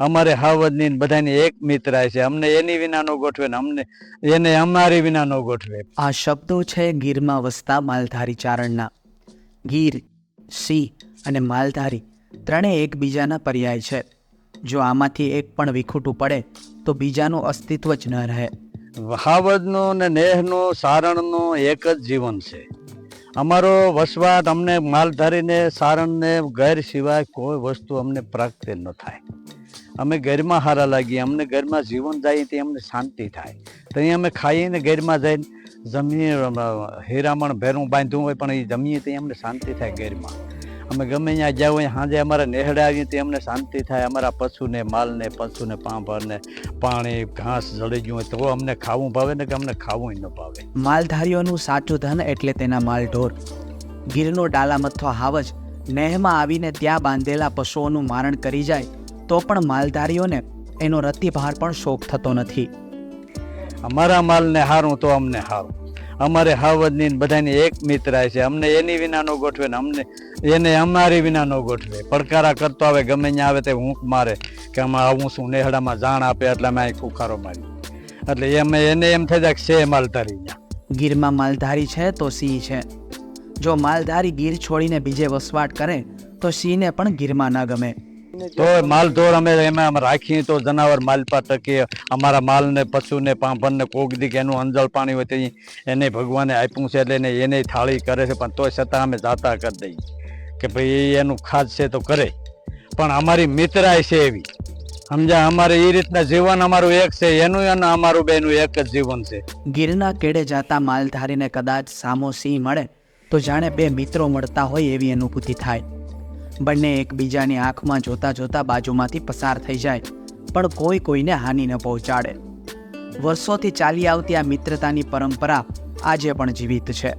અમારે હાવદની બધાની એક મિત્ર છે. અમને એની વિના નો ગોઠવે ને અમને એને અમારી વિના નો ગોઠવે. આ શબ્દો છે ગીરમાં વસતા માલધારી ચારણના. ગીર સિંહ અને માલધારી ત્રણેય એકબીજાના પર્યાય છે. જો આમાંથી એક પણ વિખૂટું પડે તો બીજાનું અસ્તિત્વ જ ન રહે. હાવદનું ને નેહનું સારણનું એક જ જીવન છે. અમારો વસવાટ અમને માલધારીને સારણને ઘર સિવાય કોઈ વસ્તુ અમને પ્રાપ્ત ન થાય. અમે ઘરમાં હારા લાગીએ, અમને ઘરમાં જીવન જાય તે અમને શાંતિ થાય. તો અમે ખાઈને ઘરમાં જઈને જમીએ હેરામણ ભેરું બાંધવું હોય પણ એ જમીએ તે અમને શાંતિ થાય ઘરમાં. અમે ગમે ત્યાં જાવ હોય સાંજે અમારા નેહડા આવીએ તે અમને શાંતિ થાય. અમારા પશુને, માલને, પશુને, પાંભરને, પાણી, ઘાસ જળી ગયું હોય તો અમને ખાવું ભાવે ને કે અમને ખાવું ન ભાવે. માલધારીઓનું સાચું ધન એટલે તેના માલ ઢોર ગીરનો ડાલામથ્થો હાવજ નેહમાં આવીને ત્યાં બાંધેલા પશુઓનું મારણ કરી જાય. તો પણ માલધારીઓને એનો રતિભાર પણ શોખ થતો નથી. અમારા માલને હારું તો અમને હારું. અમારે હાવદની બધાની એક મિત્રાય છે. અમને એની વિના નો ગોઠવે ને અમને એને અમારી વિના નો ગોઠવે. પડકારા કરતો આવે ગમે ત્યાં આવે તે હૂંક મારે કે અમે આવું શું નેહડામાં જાણ આપે એટલે અમે અહીં ખુખારો મારી એટલે એમ એને એમ થઈ જાય કે છે માલધારી ગીરમાં માલધારી છે તો સિંહ છે. જો માલધારી ગીર છોડીને બીજે વસવાટ કરે તો સિંહને પણ ગીરમાં ન ગમે. તો માલ ઢોર અમે એમાં અમે રાખીએ તો જનાવર માલપા ટકે અમારા માલને પશુને પાંભરને કોક દી એનું અંજળ પાણી હોય તો એને ભગવાને આપ્યું છે એટલે એને એને થાળી કરે છે પણ તોય છતાં અમે જાતા કરી દઈએ. કે ભાઈ એ એનું ખાદ છે તો કરે. પણ અમારી મિત્રાય છે એવી. સમજ્યા? અમારે એ રીતના જીવન અમારું એક છે એનું અને અમારું બેનું એક જ જીવન છે. ગીરના કેડે જાતા માલધારીને કદાચ સામો સિંહ મળે તો જાણે બે મિત્રો મળતા હોય એવી અનુભૂતિ થાય. બંને એકબીજાની આંખમાં જોતા જોતા બાજુમાંથી પસાર થઈ જાય, પણ કોઈ કોઈને હાનિ ન પહોંચાડે. વર્ષોથી ચાલી આવતી આ મિત્રતાની પરંપરા આજે પણ જીવિત છે.